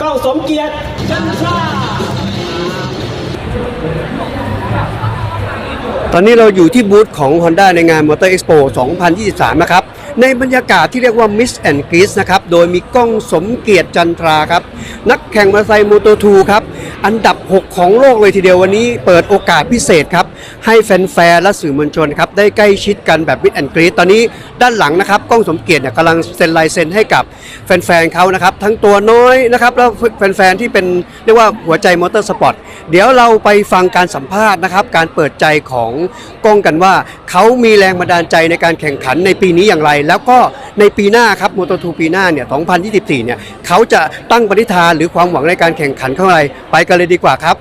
ก้องสมเกียรติจันทราตอนนี้เราอยู่ที่บูธของ Honda ในงาน Motor Expo 2023 นะครับ ในบรรยากาศที่เรียกว่า Miss and g r e e z นะครับ โดยมีก้องสมเกียรติจันทราครับ นักแข่งมอเตอร์ไซค์โมโต2ครับ อันดับ 6 ของโลกเลยทีเดียววันนี้เปิดโอกาสพิเศษครับ ให้แฟนๆและสื่อมวลชนครับ ได้ใกล้ชิดกันแบบ Miss and g r e e z ตอนนี้ด้านหลังนะครับก้องสมเกียรติเนี่ยกำลังเซ็นลายเซ็นให้กับแฟนๆเขานะครับ ทั้งตัวน้อยนะครับแล้วแฟนๆที่เป็นเรียกว่าหัวใจมอเตอร์สปอร์ตเดี๋ยวเราไปฟังการสัมภาษณ์นะครับ การเปิดใจของก้องกันว่าเขามีแรงบันดาลใจในการแข่งขันในปีนี้อย่างไรแล้วก็ในปีหน้าครับม o ต2ปีหน้าเนี่ย 2024 เนี่ย เขาจะตั้งปณิธานหรือความหวังในการแข่งขันเข้าอะไร ไปกันเลยดีกว่าครับ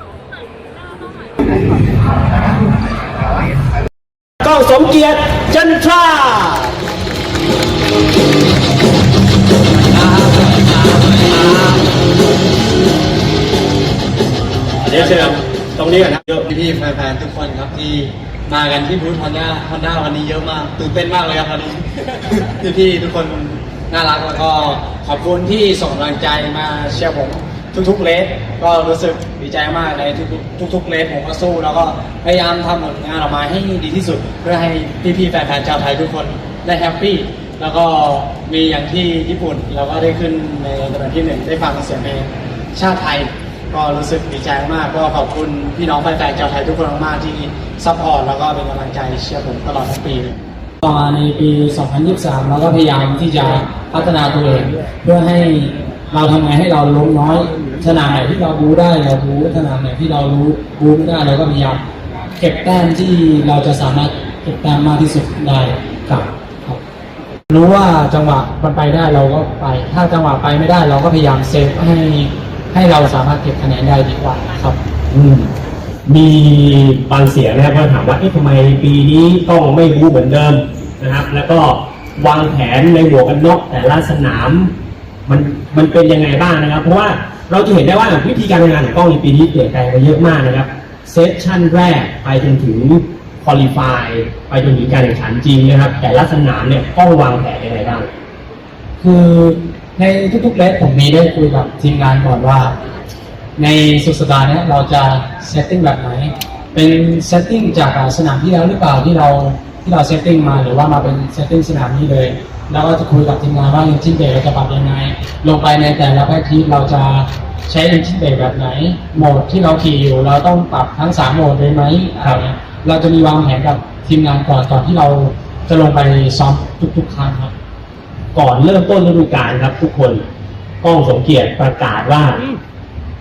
ก้องสมเกียรติจันทราเดี๋ยวเชิญตรงนี้ก่อนนะเยอะพี่ๆแฟนๆทุกคนครับที่ มากันที่บูธฮอนด้าฮอนด้าวันนี้เยอะมากตื่นเต้นมากเลยครับวันนี้ พี่ๆทุกคนน่ารักแล้วก็ขอบคุณที่ส่งกำลังใจมาเชียร์ผมทุกๆเลสก็รู้สึกดีใจมากในทุกๆทุกๆเลสผมก็สู้ แล้วก็พยายามทำผลงานออกมาให้ดีที่สุด เพื่อให้พี่ๆแฟนๆชาวไทยทุกคนได้แฮปปี้แล้วก็มีอย่างที่ญี่ปุ่นเราก็ได้ขึ้นในลำดับที่หนึ่งได้ฟังเสียงเพลงชาติไทย ก็รู้สึกดีใจมากก็ขอบคุณพี่น้องแฟนๆชาวไทยทุกคนมากๆที่ซัพพอร์ตแล้วก็เป็นกำลังใจเชียร์ผมตลอดทั้งปีต่อมาในปี 2023 เราก็พยายามที่จะพัฒนาตัวเองเพื่อให้เราทำไงให้เราล้มน้อย สนามไหนที่เราบูได้เราบูสนามไหนที่เรารู้บูไม่ได้เราก็พยายามเก็บแต้มที่เราจะสามารถเก็บแต้มมากที่สุดได้กับครับรู้ว่าจังหวะมันไปได้เราก็ไป ถ้าจังหวะไปไม่ได้เราก็พยายามเซฟให้ ให้เราสามารถเก็บคะแนนได้ดีกว่าครับ อืมมีบางเสียงนะครับก็ถามว่าเอ๊ะทำไมปีนี้ต้องไม่รู้เหมือนเดิมนะครับ แล้วก็วางแผนในหัวกกันน็อกแต่ละสนาม มันมันเป็นยังไงบ้างนะครับ เพราะว่าเราจะเห็นได้ว่าวิธีการทำงานของกล้องในปีนี้เปลี่ยนแปลงไปเยอะมากนะครับเซสชั่นแรกไปจนถึงคอลี่ฟายไปจนถึงการแข่งขันจริงนะครับ แต่ละสนามเนี่ยกล้องวางแผนยังไงบ้างคือ ในทุกๆเลสผมมีได้คุยกับทีมงานก่อนว่า ในสุดสัปดาห์นี้เราจะเซตติ้งแบบไหน เป็นเซตติ้งจากสนามที่แล้วหรือเปล่าที่เราที่เราเซตติ้งมาหรือว่ามาเป็นเซตติ้งสนามนี้เลย แล้วก็จะคุยกับทีมงานว่าเอนจินเบรกเราจะปรับยังไง ลงไปในแต่ละแพ็กทีเราจะใช้เอนจินเบรกแบบไหน โหมดที่เราขี่อยู่ เราต้องปรับทั้งสามโหมดเลยไหมอะไรเงี้ยเราจะมีวางแผนกับทีมงานก่อนก่อนที่เราจะลงไปซ้อมทุกๆครั้งครับ ก่อนเริ่มต้นฤดูกาลครับ ทุกคนกล้องสมเกียรติประกาศว่า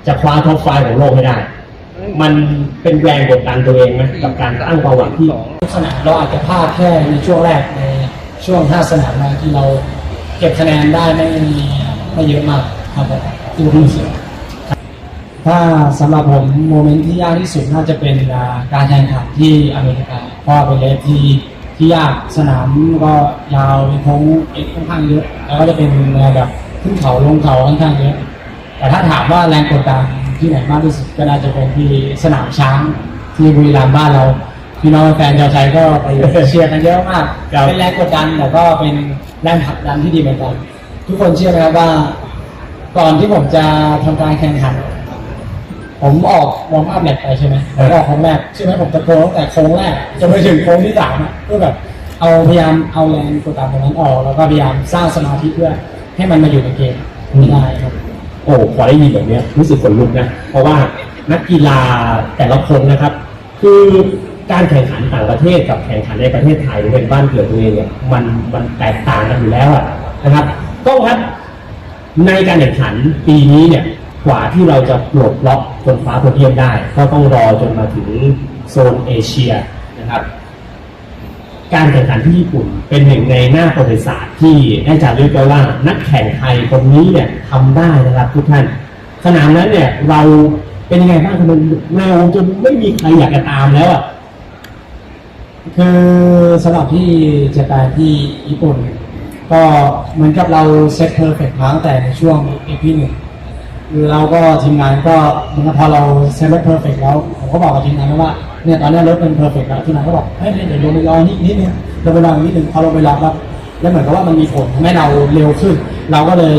จะคว้าท็อปไฟว์ของโลกให้ได้ มันเป็นแรงกดดันตัวเองไหมกับการตั้งความหวังที่ทุกสนามเราอาจจะพลาดแค่ในช่วงแรกในช่วง5สนามแรกที่เราเก็บคะแนนได้ไม่ไม่เยอะมากครับผมที่รู้สึกถ้าสำหรับผมโมเมนต์ที่ยากที่สุดน่าจะเป็นอ่าการแข่งขันที่อเมริกาเพราะว่าเป็นเลสที่ ที่ยากสนามก็ยาวเป็นโค้งเอ็กค่อนข้างเยอะแล้วก็จะเป็นแนวแบบขึ้นเขาลงเขาค่อนข้างเยอะแต่ถ้าถามว่าแรงกดดันที่ไหนมากที่สุดก็น่าจะเป็นที่สนามช้างที่บุรีรัมย์บ้านเราพี่น้องแฟนชาวไทยก็ไปเชียร์กันเยอะมากครับเป็นแรงกดดันแต่ก็เป็นแรงผลักดันที่ดีเหมือนกันทุกคนเชื่อไหมครับว่า ก่อนที่ผมจะทำการแข่งขัน ผมออกวอร์มอัพแมตช์ไปใช่ไหมผมออกโค้งแรกใช่ไหมผมตะโกนตั้งแต่โค้งแรกจนไปถึงโค้งที่สามอะเพื่อแบบเอาพยายามเอาแรงกดดันตรงนั้นออกแล้วก็พยายามสร้างสมาธิเพื่อให้มันมาอยู่ในเกมไม่ได้ครับ โอ้พอได้ยินแบบเนี้ยรู้สึกขนลุกนะ เพราะว่านักกีฬาแต่ละคนนะครับ คือการแข่งขันต่างประเทศกับแข่งขันในประเทศไทยหรือเป็นบ้านเกิดตัวเองเนี่ยมันมันแตกต่างกันอยู่แล้วอะนะครับ ก็ครับในการแข่งขันปีนี้เนี่ย กว่าที่เราจะปลดล็อกจนฟ้าโพเดียมได้ ก็ต้องรอจนมาถึงโซนเอเชียนะครับ การแข่งขันที่ญี่ปุ่นเป็นหนึ่งในหน้าประวัติศาสตร์ที่ได้จารึกไว้ว่านักแข่งไทยคนนี้เนี่ยทำได้นะครับทุกท่าน สนามนั้นเนี่ยเราเป็นยังไงบ้างคือมันแนวจนไม่มีใครอยากจะตามแล้วอะคือสำหรับที่เจแปนที่ญี่ปุ่น ก็เหมือนกับเราเซตเพอร์เฟกต์มาตั้งแต่ในช่วง EP หนึ่ง เราก็ทีมงานก็เหมือนกับพอเราเซตรถเพอร์เฟกต์แล้วผมก็บอกกับทีมงานว่าเนี่ยตอนนี้รถเป็นเพอร์เฟกต์แล้วทีมงานก็บอกเฮ้ยเดี๋ยวลงไปรอนิดนิดนึงลงไปรอนิดนึงพอลงไปรอครับแล้วเหมือนกับว่ามันมีผลทำให้เราเร็วขึ้น เราก็เลย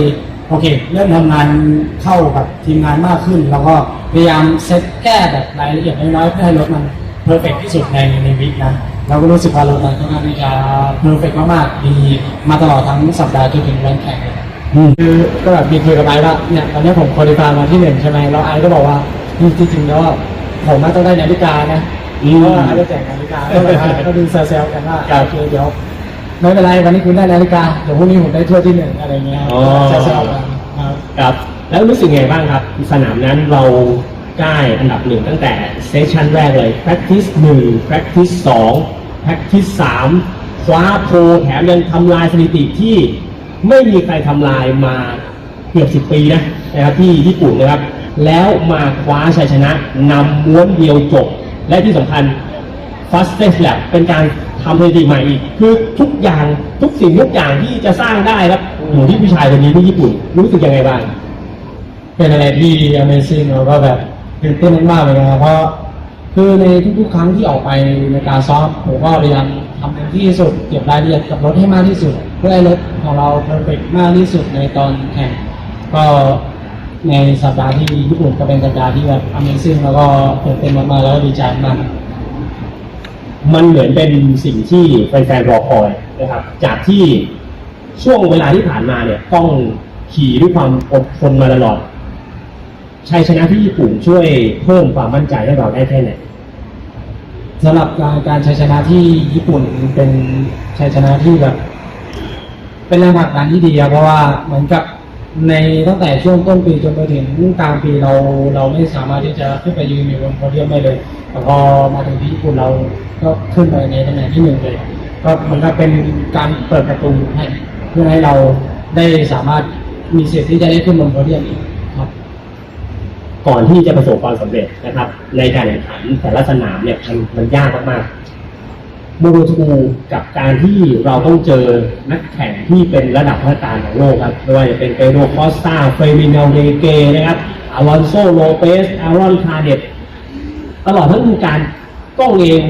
โอเคเริ่มทำงานเข้ากับทีมงานมากขึ้น แล้วก็พยายามเซตแก้แบบรายละเอียดน้อยๆเพื่อให้รถมันเพอร์เฟกที่สุดในในวิกนะเราก็รู้สึกว่ารถมันค่อนข้างที่จะเพอร์เฟกมากๆดีมาตลอดทั้งสัปดาห์จนถึงวันแข่งเลย คือก็แบบมีคุยกับไอซ์ว่าเนี่ยตอนนี้ผมคอลิฟายมาที่หนึ่งใช่ไหมแล้วไอซ์ก็บอกว่าจริงๆแล้วอะผมน่าต้องได้นาฬิกานะเพราะว่าไอซ์จะแจกนาฬิกาก็เลยก็ดูแซวๆกันว่าโอเคเดี๋ยวไม่เป็นไรวันนี้คุณได้นาฬิกาเดี๋ยวพรุ่งนี้ผมได้ถ้วยที่หนึ่งอะไรเงี้ยอ๋อแซวๆกันครับครับแล้วรู้สึกไงบ้างครับ สนามนั้นเราได้อันดับหนึ่งตั้งแต่เซสชันแรกเลย practice 1 practice 2 practice 3คว้าโพลแถมยังทำลายสถิติที่ ไม่มีใครทำลายมาเกือบ10ปีนะนะครับที่ญี่ปุ่นนะครับ แล้วมาคว้าชัยชนะนำม้วนเดียวจบ และที่สำคัญ fastest lap เป็นการทำสถิติใหม่อีก คือทุกอย่างทุกสิ่งทุกอย่างที่จะสร้างได้ครับอยู่ที่ผู้ชายคนนี้ที่ญี่ปุ่น รู้สึกยังไงบ้าง เป็นอะไรที่ Amazing แล้วก็แบบตื่นเต้นมากเลยนะครับเพราะคือในทุกๆครั้งที่ออกไปในการซ้อมผมก็พยายาม ทำเต็มที่ที่สุด เก็บรายละเอียดกับรถให้มากที่สุด เพื่อให้รถของเราเพอร์เฟกมากที่สุดในตอนแข่งก็ในสัปดาห์ที่ญี่ปุ่นก็เป็นสัปดาห์ที่แบบ Amazing แล้วก็ตื่นเต้นมากๆแล้วก็ดีใจมากมันเหมือนเป็นสิ่งที่แฟนๆรอคอยนะครับ จากที่ช่วงเวลาที่ผ่านมาเนี่ย ต้องขี่ด้วยความอดทนมาตลอดชัยชนะที่ญี่ปุ่นช่วยเพิ่มความมั่นใจให้เราได้แค่ไหน สำหรับการการชัยชนะที่ญี่ปุ่นเป็นชัยชนะที่แบบ เป็นแรงผลักดันที่ดีครับเพราะว่าเหมือนกับในตั้งแต่ช่วงต้นปีจนไปถึงกลางปีเราเราไม่สามารถที่จะขึ้นไปยืนอยู่บนโพเดียมได้เลยแต่พอมาถึงที่ญี่ปุ่นเราก็ขึ้นไปในตำแหน่งที่หนึ่งเลย ก็เหมันก็เป็นการเปิดประตูให้เพื่อให้เราได้สามารถมีสิทธิ์ที่จะได้ขึ้นบนโพเดียมอีก ก่อนที่จะประสบความสำเร็จนะครับ ในการแข่งขันแต่ละสนามเนี่ยมันมันยากมากๆโมโตทูกับการที่เราต้องเจอนักแข่งที่เป็นระดับพัฒการของโลกครับไม่ว่าจะเป็นเปโดคอสตาเฟรมินเนลเดเกนะครับอาลอนโซโลเปสอารอนคาเดตตลอดทั้งการกล้องเอง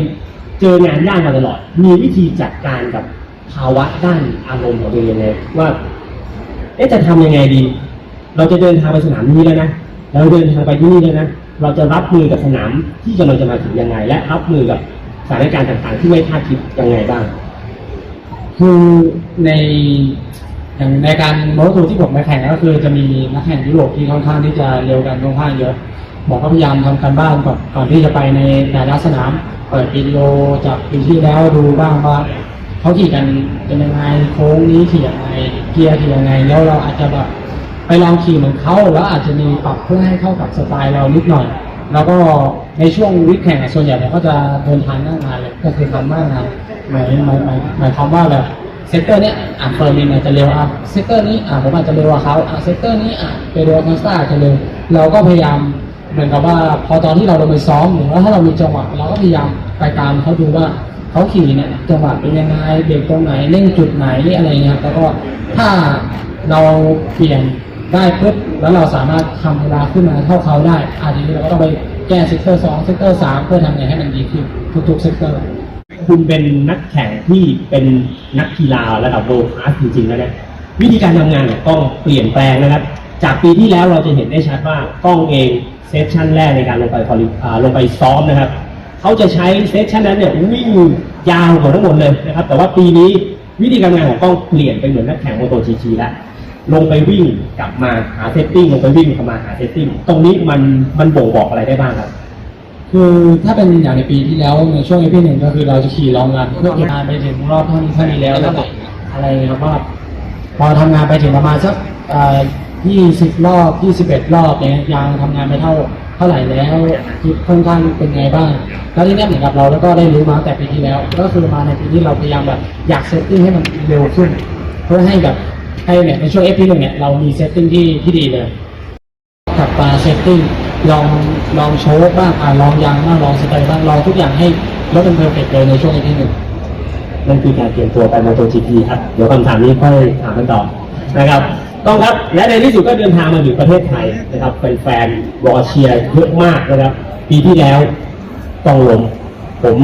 เจองานยากมาตลอด มีวิธีจัดการกับภาวะด้านอารมณ์ของตัวเองยังไงว่าเอ๊ะจะทำยังไงดี เราจะเดินทางไปสนามนี้แล้วนะ เราเดินทางไปที่นี่แล้วนะ เราจะรับมือกับสนามที่กำลังจะมาถึงยังไง และรับมือกับสถานการณ์ต่างๆ ที่ไม่คาดคิดยังไงบ้าง คือในอย่างในการโมโตที่ผมไปแข่งก็คือจะมีนักแข่งยุโรปที่ค่อนข้างที่จะเร็วกันค่อนข้างเยอะบอกก็พยายามทำการบ้านก่อนก่อนที่จะไปในแต่ละสนามเปิดวิดีโอจากปีที่แล้วดูบ้างว่าเขาขี่กันเป็นยังไงโค้งนี้ขี่ยังไงเกียร์ขี่ยังไงแล้วเราอาจจะแบบ ไปลองขี่เหมือนเขาแล้วอาจจะมีปรับเพื่อให้เข้ากับสไตล์เรานิดหน่อย แล้วก็ในช่วงวิกแข่งส่วนใหญ่เนี่ยก็จะเดินทางหน้างานเลยก็คือทำหน้างานหมายหมายหมายหมายความว่าแบบเซกเตอร์เนี้ยอะเฟอร์มินอาจจะเร็วอะเซกเตอร์นี้อะผมอาจจะเร็วกว่าเขาอะเซกเตอร์นี้อะเปโดคอนสตาอาจจะเร็วเราก็พยายามเหมือนกับว่าพอตอนที่เราลงไปซ้อมหรือว่าถ้าเรามีจังหวะเราก็พยายามไปตามเขาดูว่าเขาขี่เนี่ยจังหวะเป็นยังไงเบรกตรงไหนเร่งจุดไหนอะไรเงี้ยครับแล้วก็ถ้าเราเปลี่ยน ได้ปุ๊บแล้วเราสามารถทำเวลาขึ้นมาเท่าเขาได้อาทีนี้เราก็ต้องไปแก้เซกเตอร์สองเซกเตอร์สามเพื่อทำไงให้มันดีขึ้นทุกๆเซกเตอร์คุณเป็นนักแข่งที่เป็นนักกีฬาระดับโลกคลาสจริงๆแล้วเนี่ยวิธีการทำงานของกล้องเปลี่ยนแปลงนะครับ จากปีที่แล้วเราจะเห็นได้ชัดว่ากล้องเองเซสชั่นแรกในการลงไปคอลิอ่าลงไปซ้อมนะครับเขาจะใช้เซสชันนั้นเนี่ยวิ่งยาวกว่าทั้งหมดเลยนะครับ แต่ว่าปีนี้วิธีการงานของกล้องเปลี่ยนไปเหมือนนักแข่งโมโตจีจีแล้ว ลงไปวิ่งกลับมาหาเซตติ้งลงไปวิ่งกลับมาหาเซตติ้งตรงนี้มันมันบ่งบอกอะไรได้บ้างครับ คือถ้าเป็นอย่างในปีที่แล้วในช่วงเอพีหนึ่งก็คือเราจะขี่ลองรันเพื่อเก็บงานไปถึงรอบเท่านี้เท่านี้แล้วแล้วแบบอะไรครับว่าพอทำงานไปถึงประมาณสักยี่สิบรอบยี่สิบเอ็ดรอบเนี้ยยางทำงานไปเท่าเท่าไหร่แล้วคิดค่อนข้างเป็นไงบ้าง แล้วที่เนี้ยเหมือนกับเราแล้วก็ได้รู้มาตั้งแต่ปีที่แล้ว ก็คือมาในปีนี้เราพยายามแบบอยากเซตติ้งให้มันเร็วขึ้น เพื่อให้แบบ ให้เนี่ยในช่วงเอพีหนึ่งเนี่ยเรามีเซตติ้งที่ที่ดีเลยกับปาเซตติ้งลองลองโชว์บ้างอ่าลองยางบ้างลองสเตอร์บ้างลองทุกอย่างให้รถมันเพอร์เฟกต์เลยในช่วงที่หนึ่งนั่นคือการเตรียมตัวไปมโตจีพีครับเดี๋ยวคำถามนี้ค่อยถามกันต่อนะครับต้องครับและในที่สุดก็เดินทางมาถึงประเทศไทยนะครับเป็นแฟนๆรอเชียเยอะมากนะครับ ปีที่แล้วต้องลมผม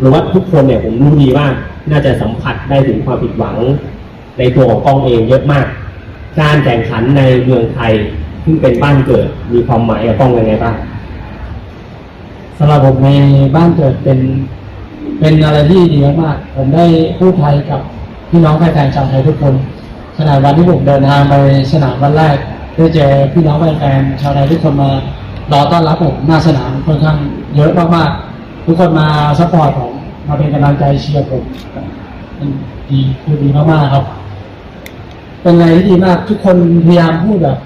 หรือว่าทุกคนเนี่ยผมรู้ดีว่าน่าจะสัมผัสได้ถึงความผิดหวัง ในตัวของกล้องเองเยอะมาก การแข่งขันในเมืองไทยซึ่งเป็นบ้านเกิดมีความหมายกับกล้องยังไงบ้างสำหรับผมในบ้านเกิดเป็น เป็นอะไรที่ดีมากๆผมได้พูดไทยกับพี่น้องแฟนๆชาวไทยทุกคนขนาดวันที่ผมเดินทางไปสนามวันแรกได้เจอพี่น้องแฟนๆชาวไทยทุกคนมารอต้อนรับผมหน้าสนามค่อนข้างเยอะมากๆทุกคนมาซัพพอร์ตผมมาเป็นกำลังใจเชียร์ผมดีคือดีมากๆครับ เป็นอะไรที่ดีมากทุกคนพยายามพูดแบบ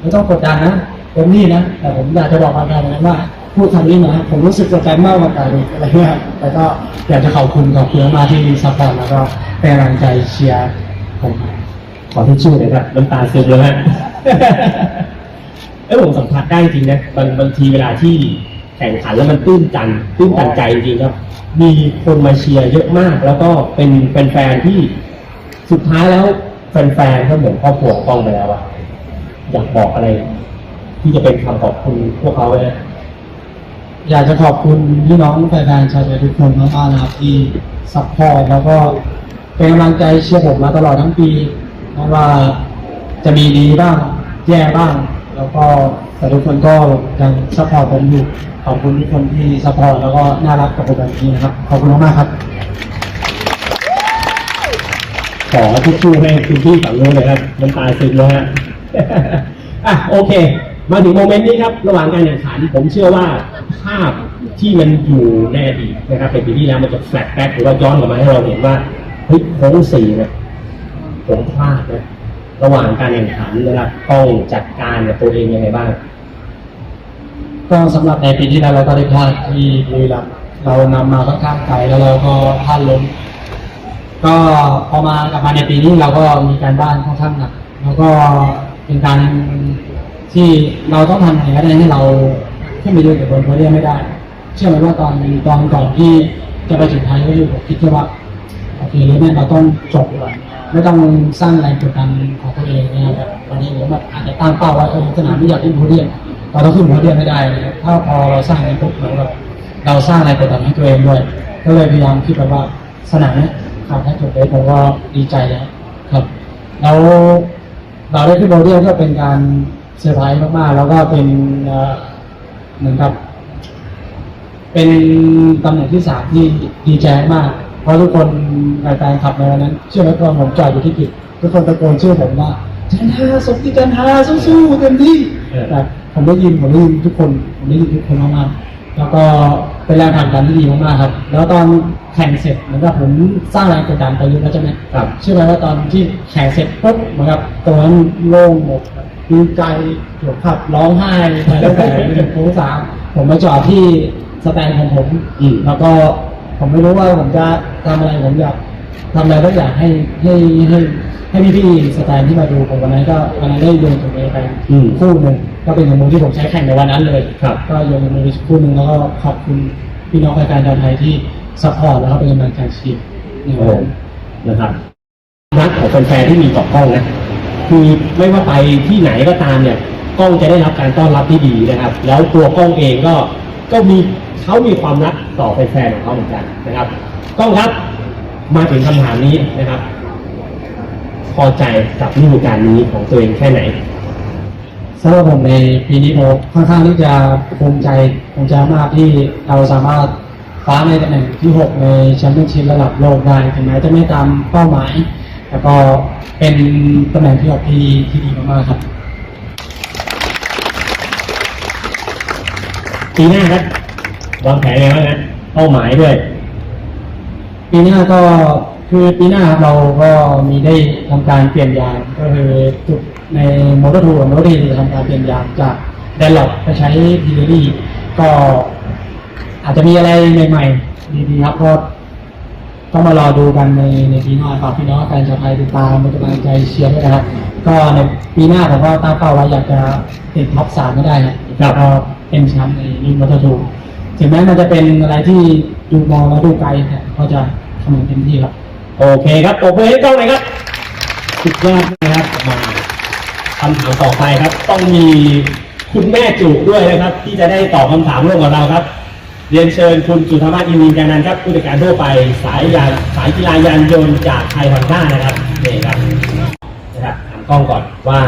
ไม่ต้องกดดันนะเต็มที่นะแต่ผมอยากจะบอกอาการนะว่าพูดคำนี้นะผมรู้สึกกดดันมากกว่าการอะไรเงี้ยแต่ก็อยากจะขอบคุณขอบคุณมากที่ซัพพอร์ตแล้วก็เป็นกำลังใจเชียร์ผมขอที่ชื่อหน่อยครับน้ำตาซึมเลยฮะเอ้ยผมสัมผัสได้จริงนะบางบางทีเวลาที่แข่งขันแล้วมันตื้นตันตื้นตันใจจริงครับ มีคนมาเชียร์เยอะมาก แล้วก็เป็นแฟนๆที่สุดท้ายแล้ว แฟนๆก็เหมือนครอบครัวกล้องไปแล้วอะอยากบอกอะไร ที่จะเป็นคำขอบคุณพวกเขาเลยนะอยากจะขอบคุณพี่น้องแฟนๆชาวไทยทุกคนมากๆนะครับที่ซัพพอร์ตแล้วก็เป็นกำลังใจเชียร์ผมมาตลอดทั้งปีไม่ว่าจะมีดีบ้างแย่บ้าง แล้วก็แต่ทุกคนก็ยังซัพพอร์ตผมอยู่ขอบคุณทุกคนที่ซัพพอร์ตแล้วก็น่ารักกับผมแบบนี้นะครับขอบคุณมากๆครับ ขอทิชชู่ให้คุณพี่ฝั่งนู้นเลยครับน้ำตาซึมเลยฮะอะโอเค มาถึงโมเมนต์นี้ครับ ระหว่างการแข่งขันผมเชื่อว่าภาพที่มันอยู่ในอดีตนะครับในปีที่แล้วมันจะแฟลชแบ็กหรือว่าย้อนกลับมาให้เราเห็นว่าเฮ้ยโค้งสี่เนี่ยผมพลาดนะระหว่างการแข่งขันนะครับต้องจัดการกับตัวเองยังไงบ้าง ก็สำหรับในปีที่แล้วเราก็ได้พลาดที่บุรีรัมย์เรานำมาค่อนข้างไกลแล้วเราก็พลาดล้ม ก็พอมากลับมาในปีนี้เราก็มีการบ้านค่อนข้างหนักแล้วก็เป็นการที่เราต้องทำอย่างไรก็ได้ให้เราขึ้นไปยืนกับบนโพเดียมไม่ได้ เชื่อไหมว่าตอนตอนก่อนที่จะไปถึงไทยก็คือผมคิดแค่ว่าโอเคเลยเนี่ยเราต้องจบก่อนไม่ต้องสร้างแรงกดดันของตัวเองนะครับวันนี้ผมแบบอาจจะตั้งเป้าว่าเออสนามนี้อยากขึ้นโพเดียมเราต้องขึ้นโพเดียมไม่ได้ถ้าพอเราสร้างแรงปุ๊บเราเราสร้างแรงกดดันให้ตัวเองด้วย ก็เลยพยายามคิดแบบว่าสนามเนี้ย ทำให้จบเลยผมก็ดีใจแล้วครับ แล้วเราได้ขึ้นโพเดียก็เป็นการเซอร์ไพรส์มากๆ แล้วก็เป็นเหมือนกับเป็นตำแหน่งที่สามที่ดีใจมาก เพราะทุกคนแฟนขับในวันนั้น เชื่อไหมตอนผมจอดอยู่ที่กิจทุกคนตะโกนชื่อผมว่าจันทาสมจิตจันทาสู้ๆเต็มที่แต่ผมได้ยินผมได้ยินทุกคนผมได้ยินทุกคนมากๆแล้วก็เป็นแรงผลักดันที่ดีมากๆครับ แล้วตอน แข่งเสร็จเหมือนกับผมสร้างแรงกดดันไปเยอะแล้วใช่ไหมครับเชื่อไหมว่าตอนที่แข่งเสร็จปุ๊บเหมือนกับตัวนั้นโล่งหมดดีใจเดี๋ยวขับร้องไห้ไปตั้งแต่เป็นโค้งสามผมมาจอดที่สแตนของผมอืมแล้วก็ผมไม่รู้ว่าผมจะทำอะไรผมอยากทำอะไรก็อยากให้ให้ให้ให้พี่พี่ๆสแตนที่มาดูผมวันนั้นก็วันนั้นได้โยนตัวเองไปอืมคู่หนึ่งก็เป็นมือที่ผมใช้แข่งในวันนั้นเลยครับก็โยนมือคู่หนึ่งแล้วก็ขอบคุณพี่น้องแฟนๆชาวไทยที่ ซัพพอร์ตแล้วก็เป็นกำลังใจเชียร์ในโอ้วันนั้นนะครับรักของแฟนๆที่มีต่อกล้องนะคือไม่ว่าไปที่ไหนก็ตามเนี่ย กล้องจะได้รับการต้อนรับที่ดีนะครับ แล้วตัวกล้องเองก็ก็มีเขามีความรักต่อแฟนๆของเขาเหมือนกันนะครับกล้องครับมาถึงคำถามนี้นะครับ พอใจกับฤดูกาลนี้ของตัวเองแค่ไหนสำหรับผมในปีนี้ผมค่อนข้างที่จะภูมิใจภูมิใจมากที่เราสามารถคว้าในตำแหน่งที่ 6 ในแชมเปี้ยนชิพระดับโลกได้ถึงแม้จะไม่ตามเป้าหมาย แต่ก็เป็นตำแหน่งที่ออกที่ที่ดีมากๆครับ ปีหน้าครับวางแผนยังไงบ้างนะเป้าหมายด้วย ปีหน้าก็คือปีหน้าครับเราก็มีได้ทำการเปลี่ยนยางก็คือจุดในมอเตอร์ทูกับมอเตอร์ดีทำการเปลี่ยนยางจากแดนหลอกไปใช้พีเดอรี่ก็ อาจจะมีอะไรใหม่ๆดีๆครับก็ต้องมารอดูกันในในปีหน้าฝากพี่น้องแฟนชาวไทยติดตามเป็นกำลังใจเชียร์ด้วยนะครับ ก็ในปีหน้าผมก็ตั้งเป้าไว้อยากจะติดท็อปสามไม่ได้ครับครับก็เป็นแชมป์ในรุ่นมอเตอร์ทูถึงแม้มันจะเป็นอะไรที่ดูมองแล้วดูไกลแต่ก็จะทำอย่างเต็มที่ครับ โอเคครับปรบมือให้กล้องหน่อยครับสุดยอดนะครับมาคำถามต่อไปครับ ต้องมีคุณแม่จุด้วยนะครับ ที่จะได้ตอบคำถามร่วมกับเราครับ เรียนเชิญคุณจุธามาอินทร์การนันครับผู้จัดการทั่วไปสายยานสายกีฬายานยนต์จากไทยฮอนด้านะครับนี่ครับนะครับถามกล้องก่อนว่า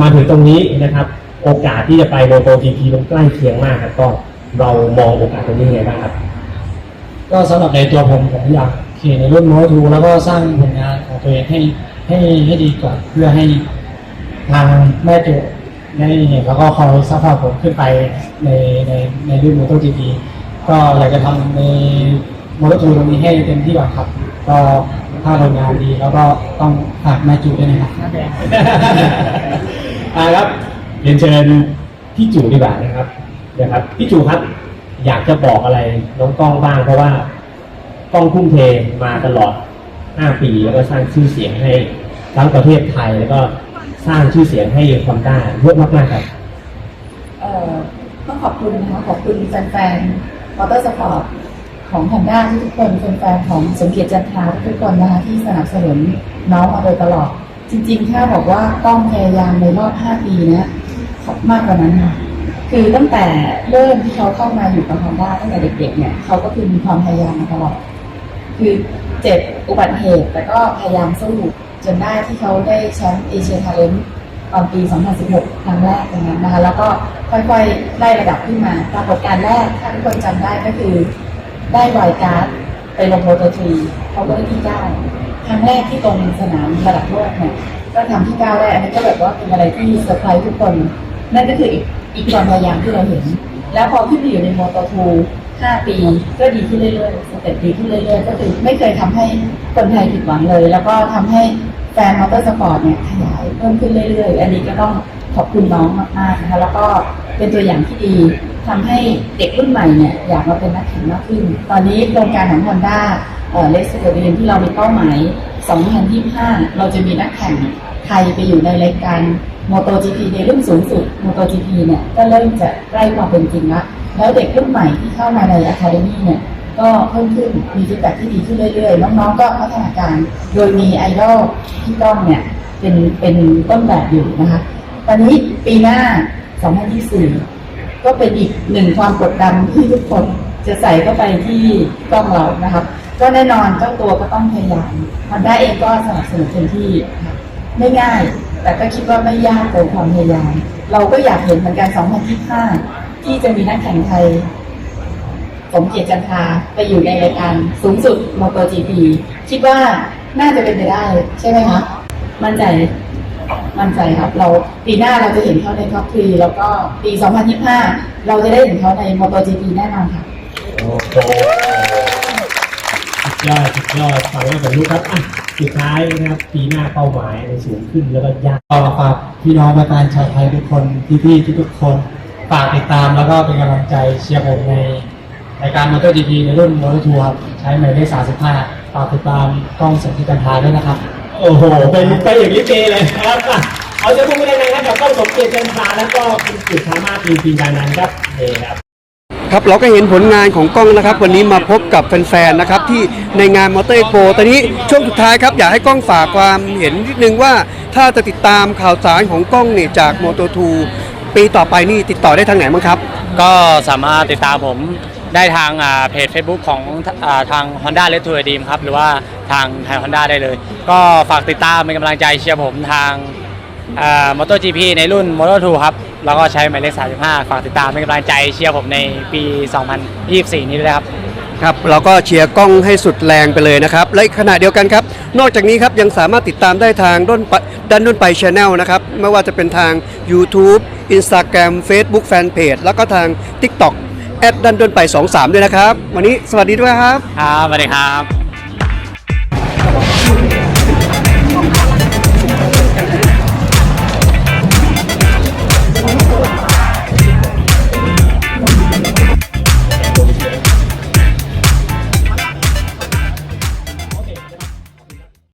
มาถึงตรงนี้นะครับ โอกาสที่จะไปโมโตจีพีมันใกล้เคียงมากครับกล้องเรามองโอกาสตรงนี้ยังไงบ้างครับ ก็สำหรับในตัวผมผมอยากเขี่ในรุ่นโมทูแล้วก็สร้างผลงานของตัวเองให้ให้ให้ดีก่อนเพื่อให้ทางแม่จุ ได้เห็นแล้วก็คอยซัพพอร์ตผมขึ้นไปในในในรุ่นโมโตจีพีก็อยากจะทำในโมโตทูตรงนี้ให้เต็มที่ก่อนครับ ก็ถ้าผลงานดีแล้วก็ต้องฝากแม่จุด้วยนะครับอ่าครับเรียนเชิญพี่จู่ดีกว่านะครับนะครับพี่จู่ครับอยากจะบอกอะไรน้องกล้องบ้างเพราะว่ากล้องทุ่มเทมาตลอด 5 ปีแล้วก็สร้างชื่อเสียงให้ทั้งประเทศไทยแล้วก็ สร้างชื่อเสียงให้คอมด้าเยอะมากๆครับ เอ่อต้องขอบคุณนะคะขอบคุณแฟนๆมอเตอร์สปอร์ตของ Honda ทุกคนแฟนๆของสมเกียรติจันทราทุกคนนะคะที่สนับสนุนน้องมาโดยตลอด จริงๆ ถ้าบอกว่ากล้องพยายามในรอบ 5 ปีนี้มากกว่านั้นค่ะคือตั้งแต่เริ่มที่เขาเข้ามาอยู่กับ Honda ตั้งแต่เด็กๆเนี่ยเขาก็คือมีความพยายามมาตลอด คือเจ็บอุบัติเหตุแต่ก็พยายามสู้ จนได้ที่เขาได้แชมป์เอเชียทาเลนต์ตอนปี 2016 ครั้งแรกอย่างนั้นนะคะ แล้วก็ค่อยๆไล่ระดับขึ้นมา ปรากฏการณ์แรกถ้าทุกคนจำได้ก็คือ ได้ไวการ์ดไปลงโมโตทรีเขาก็ได้ที่เก้าครั้งแรกที่ตรงสนามระดับโลกเนี่ยก็ทำที่เก้าได้อันนี้ก็แบบว่าเป็นอะไรที่เซอร์ไพรส์ทุกคน นั่นก็คืออีกอีกความพยายามที่เราเห็น แล้วพอขึ้นไปอยู่ในโมโตทู5ปีก็ดีขึ้นเรื่อยๆสเต็ปดีขึ้นเรื่อยๆ ก็คือไม่เคยทำให้คนไทยผิดหวังเลย แล้วก็ทำให้ แฟนมอเตอร์สปอร์ตเนี่ยขยายเพิ่มขึ้นเรื่อยๆ อันนี้ก็ต้องขอบคุณน้องมากๆนะคะแล้วก็เป็นตัวอย่างที่ดีทำให้เด็กรุ่นใหม่เนี่ยอยากมาเป็นนักแข่งมากขึ้น ตอนนี้โครงการของ Honda เอ่อเลสเตอร์เรียนที่เรามีเป้าหมาย 2025 เราจะมีนักแข่งไทยไปอยู่ในรายการ MotoGP ในรุ่นสูงสุด MotoGP เนี่ยก็เริ่มจะใกล้ความเป็นจริงละแล้วเด็กรุ่นใหม่ที่เข้ามาใน Academy เนี่ย ก็เพิ่มขึ้นมีฟีดแบ็ที่ดีขึ้นเรื่อยๆ น้องๆ ก็พัฒนาการ โดยมีไอดอลที่ต้องเนี่ยเป็นเป็นต้นแบบอยู่นะคะ ตอนนี้ปีหน้า 2024 ก็เป็นอีกหนึ่งความกดดันที่ทุกคนจะใส่เข้าไปที่กล้องเรานะครับก็แน่นอนเจ้าตัวก็ต้องพยายามมันได้เองก็สนับสนุนเต็มที่ไม่ง่าย แต่ก็คิดว่าไม่ยากเกินความพยายาม เราก็อยากเห็นเหมือนกัน 2025 ที่จะมีนักแข่งไทย สมเกียรติจันทาไปอยู่ในรายการสูงสุด MotoGP คิดว่าน่าจะเป็นไปได้ ใช่ไหมคะ มั่นใจ มั่นใจครับ เราปีหน้าเราจะเห็นเขาในท็อปทรีแล้วก็ปี 2025 เราจะได้เห็นเขาใน MotoGP แน่นอนค่ะโอ้โหสุดยอดสุดยอดฟังแล้วขนลุกครับอะสุดท้ายนะครับปีหน้าเป้าหมายในสูงขึ้นแล้วก็ยากก็ฝากพี่น้องประชาชาวไทยทุกคนพี่ๆทุกๆคนฝากติดตามแล้วก็เป็นกำลังใจเชียร์ผมใน รายการมอเตอร์จีพีในรุ่นมอเตอร์ทัวร์ครับใช้หมายเลข35ฝากติดตามกล้องสมที่กันทาด้วยนะครับ โอ้โห เป็นไปอย่างนี้เจเลยนะครับอะเอาจะพูดไม่ได้นะครับกับกล้องสมเกียรติเจนทราแล้วก็คุณจุดธามาปีปีการนั้นครับเฮ้ครับ ครับเราก็เห็นผลงานของกล้องนะครับ วันนี้มาพบกับแฟนๆนะครับที่ในงานมอเตอร์เอ็กโปตอนนี้ช่วงสุดท้ายครับ อยากให้กล้องฝากความเห็นนิดนึงว่าถ้าจะติดตามข่าวสารของกล้องเนี่ยจากมอเตอร์ทูปีต่อไปนี่ติดต่อได้ทางไหนบ้างครับ ก็สามารถติดตามผม ได้ทางเพจ Facebook ของทาง Honda r e d t o u r d e a m ครับ หรือว่าทางไทย Honda ได้เลย ก็ฝากติดตามเป็นกำลังใจเชียร์ผมทางมอ่า MotoGP ในรุ่น Moto2 ครับ แล้วก็ใช้หมายเลข 35 ฝากติดตามเป็นกำลังใจเชียร์ผมในปี 2024 นี้ด้วยครับครับเราก็เชียร์กล้องให้สุดแรงไปเลยนะครับ และขณะเดียวกันครับ นอกจากนี้ครับยังสามารถติดตามได้ทางด้นปะดันด้นไปช anel นะครับ ไม่ว่าจะเป็นทาง YouTube Instagram Facebook Fanpage แล้วก็ทาง TikTok แอดดันดนไป 23 ด้วยนะครับ วันนี้สวัสดีด้วยครับ ครับสวัสดีครับ